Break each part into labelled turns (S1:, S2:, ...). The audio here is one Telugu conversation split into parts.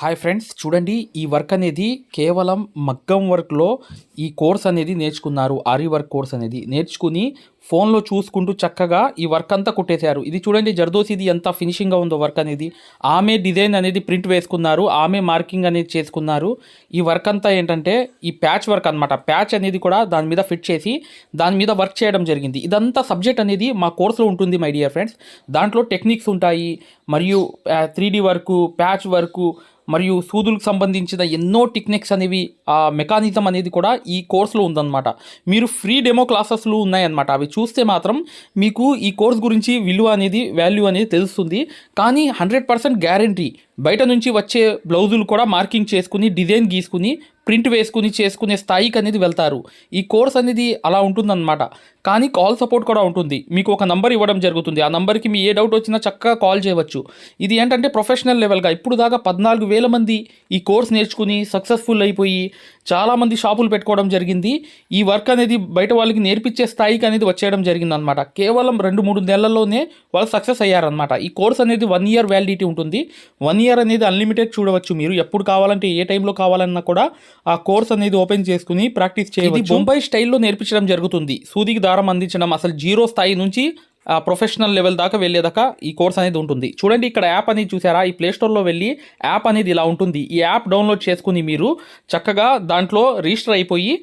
S1: హాయ్ ఫ్రెండ్స్ చూడండి ఈ వర్క్ అనేది కేవలం మగ్గం వర్క్లో ఈ కోర్స్ అనేది నేర్చుకున్నారు ఆరి వర్క్ కోర్స్ అనేది. నేర్చుకుని ఫోన్లో చూసుకుంటూ చక్కగా ఈ వర్క్ అంతా కుట్టేశారు. ఇది చూడండి జర్దోసి ఇది ఎంత ఫినిషింగ్గా ఉందో వర్క్ అనేది. ఆమె డిజైన్ అనేది ప్రింట్ వేసుకున్నారు ఆమె మార్కింగ్ అనేది చేసుకున్నారు. ఈ వర్క్ అంతా ఏంటంటే ఈ ప్యాచ్ వర్క్ అనమాట ప్యాచ్ అనేది కూడా దాని మీద ఫిట్ చేసి దాని మీద వర్క్ చేయడం జరిగింది. ఇదంతా సబ్జెక్ట్ అనేది మా కోర్సులో ఉంటుంది మై డియర్ ఫ్రెండ్స్. దాంట్లో టెక్నిక్స్ ఉంటాయి మరియు త్రీ వర్కు ప్యాచ్ వర్కు మరియు సూదులకు సంబంధించిన ఎన్నో టెక్నిక్స్ అనేవి ఆ మెకానిజం అనేది కూడా ఈ కోర్సులో ఉందన్నమాట. మీరు ఫ్రీ డెమో క్లాసెస్లు ఉన్నాయన్నమాట. అవి చూస్తే మాత్రం మీకు ఈ కోర్స్ గురించి విలువ అనేది వాల్యూ అనేది తెలుస్తుంది. కానీ హండ్రెడ్ పర్సెంట్ గ్యారంటీ బయట నుంచి వచ్చే బ్లౌజులు కూడా మార్కింగ్ చేసుకుని డిజైన్ గీసుకుని ప్రింట్ వేసుకుని చేసుకునే స్థాయికి అనేది వెళ్తారు. ఈ కోర్స్ అనేది అలా ఉంటుందన్నమాట. కానీ కాల్ సపోర్ట్ కూడా ఉంటుంది. మీకు ఒక నంబర్ ఇవ్వడం జరుగుతుంది. ఆ నంబర్కి మీ ఏ డౌట్ వచ్చినా చక్కగా కాల్ చేయవచ్చు. ఇది ఏంటంటే ప్రొఫెషనల్ లెవెల్గా. ఇప్పుడు దాకా పద్నాలుగు వేల మంది ఈ కోర్స్ నేర్చుకుని సక్సెస్ఫుల్ అయిపోయి చాలామంది షాపులు పెట్టుకోవడం జరిగింది. ఈ వర్క్ అనేది బయట వాళ్ళకి నేర్పించే స్థాయికి అనేది వచ్చేయడం జరిగింది అనమాట కేవలం రెండు మూడు నెలల్లోనే వాళ్ళు సక్సెస్ అయ్యారనమాట ఈ కోర్స్ అనేది వన్ ఇయర్ వ్యాలిడిటీ ఉంటుంది. వన్ ఇయర్ అనేది అన్లిమిటెడ్ చూడవచ్చు. మీరు ఎప్పుడు కావాలంటే ఏ టైంలో కావాలన్నా కూడా ఆ కోర్స్ అనేది ఓపెన్ చేసుకుని ప్రాక్టీస్ చేయవచ్చు. బొంబాయి స్టైల్లో నేర్పించడం జరుగుతుంది. సూదికి దారం అందించడం అసలు జీరో స్థాయి నుంచి ఆ ప్రొఫెషనల్ లెవెల్ దాకా వెళ్ళేదాకా ఈ కోర్స్ అనేది ఉంటుంది. చూడండి ఇక్కడ యాప్ అనేది చూసారా? ఈ ప్లే స్టోర్లో వెళ్ళి యాప్ అనేది ఇలా ఉంటుంది. ఈ యాప్ డౌన్లోడ్ చేసుకుని మీరు చక్కగా దాంట్లో రిజిస్టర్ అయిపోయి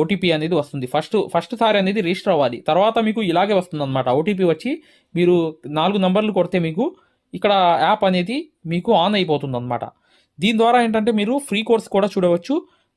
S2: ఓటీపీ అనేది వస్తుంది. ఫస్ట్ ఫస్ట్ సారి అనేది రిజిస్టర్ అవ్వాలి. తర్వాత మీకు ఇలాగే వస్తుంది అనమాట ఓటీపీ వచ్చి మీరు నాలుగు నంబర్లు కొడితే మీకు ఇక్కడ యాప్ అనేది మీకు ఆన్ అయిపోతుంది అనమాట దీని ద్వారా ఏంటంటే మీరు ఫ్రీ కోర్స్ కూడా చూడవచ్చు.